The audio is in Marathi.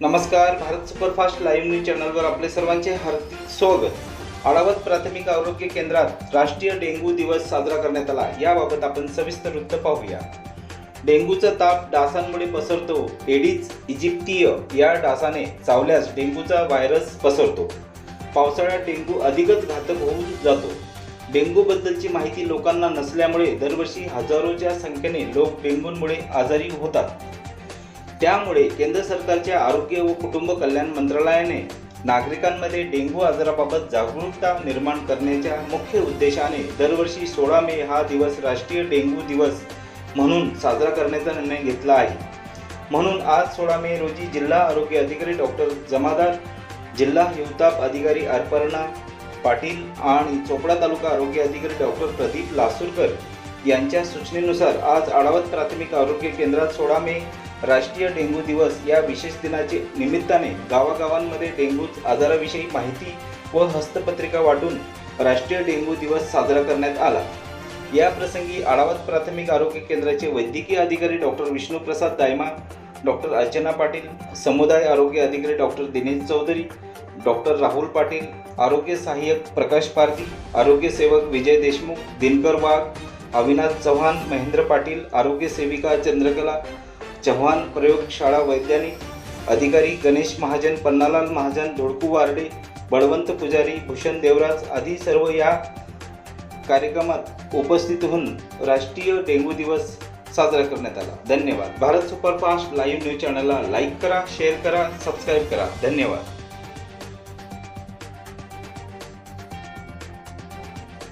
नमस्कार भारत सुपरफास्ट लाईव्ह न्यूज चॅनलवर आपले सर्वांचे हार्दिक स्वागत. आळावत प्राथमिक आरोग्य केंद्रात राष्ट्रीय डेंग्यू दिवस साजरा करण्यात आला. याबाबत आपण सविस्तर वृत्त पाहूया. डेंग्यूचा ताप डासांमुळे पसरतो. एडिज इजिप्तीय या डासाने चावल्यास डेंग्यूचा व्हायरस पसरतो. पावसाळ्यात डेंग्यू अधिकच घातक होऊन जातो. डेंग्यूबद्दलची माहिती लोकांना नसल्यामुळे दरवर्षी हजारोच्या संख्येने लोक डेंग्यूमुळे आजारी होतात. त्यामुळे केंद्र सरकारच्या आरोग्य व कुटुंब कल्याण मंत्रालयाने नागरिकांमध्ये डेंग्यू आजाराबाबत जागरूकता निर्माण करण्याच्या मुख्य उद्देशाने दरवर्षी सोळा मे हा दिवस राष्ट्रीय डेंग्यू दिवस म्हणून साजरा करण्याचा निर्णय घेतला आहे. म्हणून आज सोळा मे रोजी जिल्हा आरोग्य अधिकारी डॉक्टर जमादार जिल्हा हिवताप अधिकारी अर्पर्णा पाटील आणि चोपडा तालुका आरोग्य अधिकारी डॉक्टर प्रदीप लासूरकर यांच्या सूचनेनुसार आज आढावत प्राथमिक आरोग्य केंद्रात सोळा मे राष्ट्रीय डेंग्यू दिवस या विशेष दिनाचे निमित्ताने गावागावांमध्ये डेंग्यू आजाराविषयी माहिती व हस्तपत्रिका वाटून राष्ट्रीय डेंग्यू दिवस साजरा करण्यात आला. या प्रसंगी आळावत प्राथमिक आरोग्य केंद्राचे वैद्यकीय अधिकारी डॉक्टर विष्णुप्रसाद दायमा डॉक्टर अर्चना पाटील समुदाय आरोग्य अधिकारी डॉक्टर दिनेश चौधरी डॉक्टर राहुल पाटील आरोग्य सहाय्यक प्रकाश पारधी आरोग्य सेवक विजय देशमुख दिनकर वाघ अविनाश चव्हाण महेंद्र पाटील आरोग्य सेविका चंद्रकला चव्हाण प्रयोगशाळा वैज्ञानिक अधिकारी गणेश महाजन पन्नालाल महाजन धोडकू वार्डे बळवंत पुजारी भूषण देवराज आदी सर्व या कार्यक्रमात उपस्थित होऊन राष्ट्रीय डेंग्यू दिवस साजरा करण्यात आला. धन्यवाद. भारत सुपरफास्ट लाईव्ह न्यूज चॅनलला लाईक करा शेअर करा सबस्क्राईब करा. धन्यवाद.